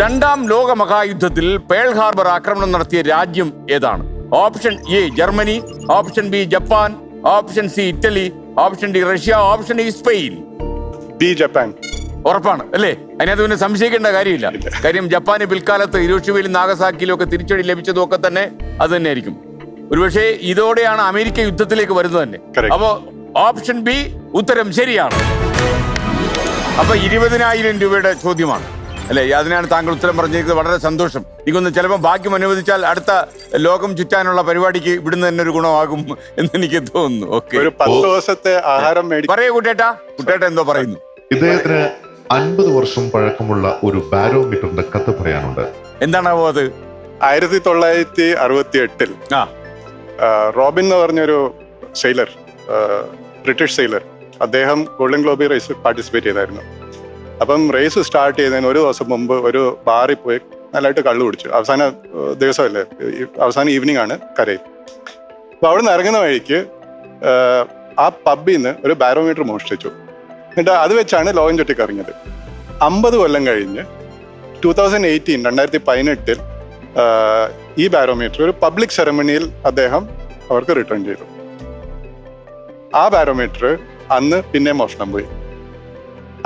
രണ്ടാം ലോക മഹായുദ്ധത്തിൽ Pearl Harbor ആക്രമണം നടത്തിയ രാജ്യം ഏതാണ്? Option A Germany. Option B Japan. Option C Italy. Option D Russia. Option E Spain. B Japan. ഉറപ്പാണ് അല്ലേ? അതിനകത്ത് പിന്നെ സംശയിക്കേണ്ട കാര്യമില്ല. കാര്യം ജപ്പാന് പിൽക്കാലത്ത് ഇരോഷിമയിലും നാഗസാക്കിയിലും ഒക്കെ തിരിച്ചടി ലഭിച്ചതും ഒക്കെ തന്നെ അത് തന്നെയായിരിക്കും. ഒരുപക്ഷെ ഇതോടെയാണ് അമേരിക്ക യുദ്ധത്തിലേക്ക് വരുന്നത് തന്നെ. അപ്പോ ഓപ്ഷൻ ബി ഉത്തരം ശരിയാണ്. അപ്പൊ ഇരുപതിനായിരം രൂപയുടെ ചോദ്യമാണ്. അല്ലെ? അതിനാണ് താങ്കൾ ഉത്തരം പറഞ്ഞിരിക്കുന്നത്. വളരെ സന്തോഷം. എനിക്കൊന്ന് ചിലപ്പോൾ ഭാഗ്യം അനുവദിച്ചാൽ അടുത്ത ലോകം ചുറ്റാനുള്ള പരിപാടിക്ക് ഇവിടുന്ന് തന്നെ ഒരു ഗുണമാകും എന്ന് എനിക്ക് തോന്നുന്നു. ഓക്കെ. ഒരു പത്ത് ദിവസത്തെ ആഹാരം പറയൂ കുട്ടേട്ടാ. കുട്ടേട്ട എന്തോ പറയുന്നു. ഇദ്ദേഹത്തിന് അൻപത് വർഷം പഴക്കമുള്ള ഒരു ബാരോമീറ്ററിന്റെ കഥ പറയാനുണ്ട്. എന്താണാവോ അത്? ആയിരത്തി തൊള്ളായിരത്തി അറുപത്തി എട്ടിൽ ആ റോബിൻ എന്ന് പറഞ്ഞൊരു സെയിലർ ബ്രിട്ടീഷ് സെയിലർ അദ്ദേഹം ഗോൾഡൻ ഗ്ലോബി റേസ് പാർട്ടിസിപ്പേറ്റ് ചെയ്തായിരുന്നു. അപ്പം റേസ് സ്റ്റാർട്ട് ചെയ്യുന്നതിന് ഒരു ദിവസം മുമ്പ് ഒരു ബാറിൽ പോയി നല്ലതായിട്ട് കള്ളു കുടിച്ചു. അവസാന ദിവസമല്ലേ? അവസാന ഈവനിങ് ആണ് കരയിൽ. അപ്പോൾ അവിടെ നിന്ന് ഇറങ്ങുന്ന വഴിക്ക് ആ പബ്ബിൽ നിന്ന് ഒരു ബാരോമീറ്റർ മോഷ്ടിച്ചു. എന്നിട്ട് അത് വെച്ചാണ് ലോകം ചുറ്റിക്കറങ്ങിയത്. അമ്പത് കൊല്ലം കഴിഞ്ഞ് ടൂ തൗസൻഡ് എയ്റ്റീൻ രണ്ടായിരത്തി പതിനെട്ടിൽ ഈ ബാരോമീറ്റർ ഒരു പബ്ലിക് സെറമണിയിൽ അദ്ദേഹം അവർക്ക് റിട്ടേൺ ചെയ്തു. ആ ബാരോമീറ്റർ അന്ന് പിന്നെ മോഷണം പോയി.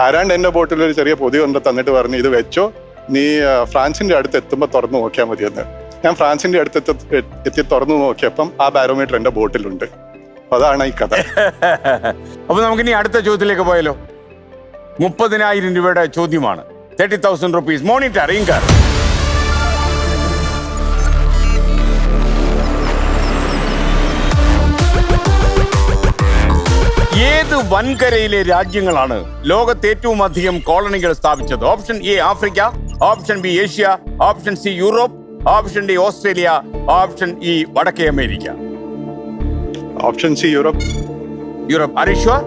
ആരാണ്ട് എന്റെ ബോട്ടിൽ ഒരു ചെറിയ പൊതി കൊണ്ട് തന്നിട്ട് പറഞ്ഞു ഇത് വെച്ചോ. നീ ഫ്രാൻസിന്റെ അടുത്ത് എത്തുമ്പോൾ തുറന്നു നോക്കിയാൽ മതിയെന്ന്. ഞാൻ ഫ്രാൻസിന്റെ അടുത്ത് എത്തി തുറന്നു നോക്കിയപ്പം ആ ബാരോമീറ്റർ എന്റെ ബോട്ടിലുണ്ട്. അതാണ് ഈ കഥ. അപ്പൊ നമുക്കിനി അടുത്ത ചോദ്യത്തിലേക്ക് പോയാലോ? മുപ്പതിനായിരം രൂപയുടെ ചോദ്യമാണ്. Thirty thousand rupees. മോണിറ്റർ ഇങ്കർ ഏത് വൻകരയിലെ രാജ്യങ്ങളാണ് ലോകത്ത് ഏറ്റവും അധികം കോളനികൾ സ്ഥാപിച്ചത്? Option A Africa option B Asia option C Europe option D Australia option E വടക്കേ America. Option C Europe. Europe. അരീശ്വർ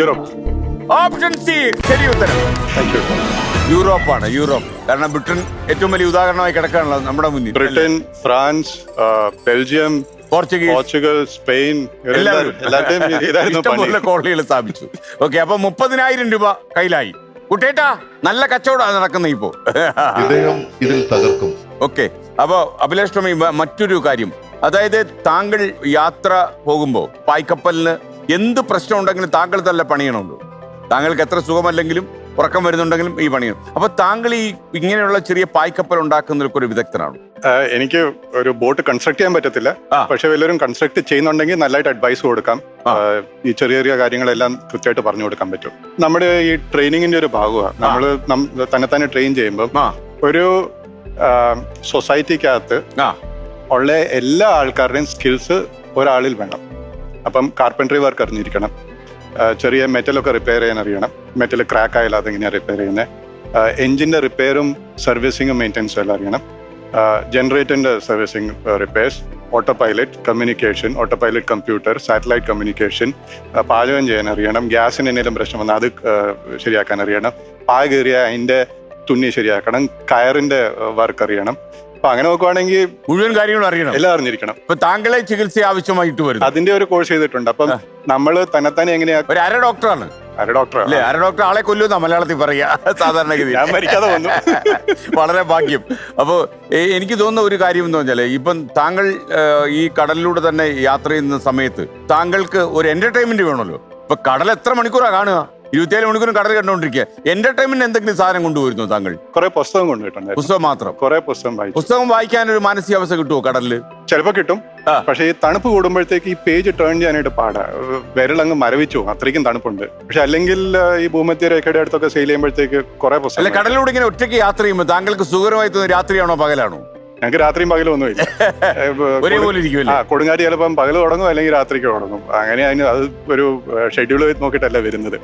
Europe. Option C ശരി ഉത്തരം. യൂറോപ്പാണ് യൂറോപ്പ്. കാരണം ബ്രിട്ടൻ ഏറ്റവും വലിയ ഉദാഹരണമായി കിടക്കാണല്ലോ നമ്മുടെ മുന്നിൽ Britain France Belgium Portuguese. Portugal Spain എല്ലാവരും. എല്ലാവരുടെയും കോളനികൾ സ്ഥാപിച്ചു. ഓക്കെ അപ്പൊ മുപ്പതിനായിരം രൂപ കയ്യിലായി. കുട്ടേട്ടാ നല്ല കച്ചവടമാണ് നടക്കുന്നത് ഇപ്പോ. ഇദ്ദേഹം ഇതിൽ തകർക്കും. ഓക്കെ അപ്പോ അഭിലാഷ് ടോമി മറ്റൊരു കാര്യം. അതായത് താങ്കൾ യാത്ര പോകുമ്പോൾ പായ്ക്കപ്പലിന് എന്ത് പ്രശ്നം ഉണ്ടെങ്കിലും താങ്കൾ തന്നെ പണിയണമല്ലോ. താങ്കൾക്ക് എത്ര സുഖമല്ലെങ്കിലും ഉറക്കം വരുന്നുണ്ടെങ്കിലും ഈ പണി അപ്പൊ താങ്കൾ ഈ ഇങ്ങനെയുള്ള ചെറിയ പായ്ക്കപ്പൽ ഉണ്ടാക്കുന്നതിലൊക്കെ ഒരു വിദഗ്ധനാണ്? എനിക്ക് ഒരു ബോട്ട് കൺസ്ട്രക്ട് ചെയ്യാൻ പറ്റത്തില്ല. പക്ഷെ വല്ലവരും കൺസ്ട്രക്ട് ചെയ്യുന്നുണ്ടെങ്കിൽ നല്ലതായിട്ട് അഡ്വൈസ് കൊടുക്കാം. ഈ ചെറിയ ചെറിയ കാര്യങ്ങളെല്ലാം കൃത്യമായിട്ട് പറഞ്ഞു കൊടുക്കാൻ പറ്റും. നമ്മുടെ ഈ ട്രെയിനിങ്ങിന്റെ ഒരു ഭാഗമാണ് നമ്മൾ തന്നെ തന്നെ ട്രെയിൻ ചെയ്യുമ്പോൾ ഒരു സൊസൈറ്റിക്കകത്ത് ഉള്ള എല്ലാ ആൾക്കാരുടെയും സ്കിൽസ് ഒരാളിൽ വേണം. അപ്പം കാർപ്പൻട്രി വർക്ക് അറിഞ്ഞിരിക്കണം. ചെറിയ മെറ്റലൊക്കെ റിപ്പയർ ചെയ്യാൻ അറിയണം. മെറ്റൽ ക്രാക്ക് ആയാലും അതെങ്ങനെയാണ് റിപ്പയർ ചെയ്യുന്നത് എഞ്ചിന്റെ റിപ്പയറും സർവീസിങ്ങും മെയിന്റെനൻസും എല്ലാം അറിയണം. ജനറേറ്ററിന്റെ servicing repairs autopilot communication autopilot computer satellite communication പാചകം ചെയ്യാൻ അറിയണം. ഗ്യാസിന് എന്തെങ്കിലും പ്രശ്നം വന്നാൽ അത് ശരിയാക്കാൻ അറിയണം. പായ കയറിയ അതിന്റെ തുന്നി ശരിയാക്കണം. കയറിന്റെ വർക്ക് അറിയണം. അപ്പൊ അങ്ങനെ നോക്കുവാണെങ്കിൽ മുഴുവൻ കാര്യങ്ങളും അറിയണം. എല്ലാം അറിഞ്ഞിരിക്കണം. ഇപ്പൊ താങ്കളെ ചികിത്സ ആവശ്യമായിട്ട് വരും അതിന്റെ ഒരു കോഴ്സ് ചെയ്തിട്ടുണ്ട്. അപ്പം നമ്മൾ തന്നെത്താനെ എങ്ങനെയാ ഒരു അര ഡോക്ടറാണ്. അര ഡോക്ടർ അല്ലേ? അര ഡോക്ടർ ആളെ കൊല്ലുന്ന മലയാളത്തിൽ പറയാ സാധാരണഗതി ഞാൻ മരിക്കാതെ വന്നു. വളരെ ഭാഗ്യം. അപ്പോ എനിക്ക് തോന്നുന്ന ഒരു കാര്യം എന്ന് പറഞ്ഞാൽ ഇപ്പം താങ്കൾ ഈ കടലിലൂടെ തന്നെ യാത്ര ചെയ്യുന്ന സമയത്ത് താങ്കൾക്ക് ഒരു എന്റർടൈൻമെന്റ് വേണമല്ലോ. ഇപ്പൊ കടൽ എത്ര മണിക്കൂറാണ് കാണുക? ഇരുപത്തിയേഴ് മണിക്കൂർ കടൽ കണ്ടുകൊണ്ടിരിക്കുക. എന്റർടൈൻമെന്റ് എന്തെങ്കിലും സാധനം കൊണ്ടുവരുന്നു താങ്കൾ? കുറെ പുസ്തകം കൊണ്ടുപോയിട്ടുണ്ട് പുസ്തകം മാത്രം? കുറെ പുസ്തകം വായിച്ചു. പുസ്തകം വായിക്കാൻ ഒരു മാനസികാവസ്ഥ കിട്ടുമോ കടലിൽ? ചിലപ്പോ കിട്ടും. പക്ഷേ ഈ തണുപ്പ് കൂടുമ്പോഴത്തേക്ക് ഈ പേജ് ടേൺ ചെയ്യാനായിട്ട് പാടാ വിരലങ്ങ് മരവിച്ചു. അത്രയ്ക്കും തണുപ്പുണ്ട്. പക്ഷെ അല്ലെങ്കിൽ ഈ ഭൂമധ്യ രേഖയുടെ അടുത്തൊക്കെ സെയിൽ ചെയ്യുമ്പോഴത്തേക്ക് കുറെ പുസ്തകം കടലിലൂടെ ഇങ്ങനെ ഒറ്റയ്ക്ക് യാത്ര ചെയ്യുമ്പോൾ താങ്കൾക്ക് സുഖകരമായി രാത്രിയാണോ പകലാണോ? ഞങ്ങൾക്ക് രാത്രിയും പകലും ഒന്നുമില്ല. ഒരേപോലെ ആ കൊടുങ്കാറ്റ് ചിലപ്പം പകൽ തുടങ്ങും അല്ലെങ്കിൽ രാത്രിക്ക് തുടങ്ങും. അങ്ങനെ അതിന് അത് ഒരു ഷെഡ്യൂൾ നോക്കിയിട്ടല്ല വരുന്നത്.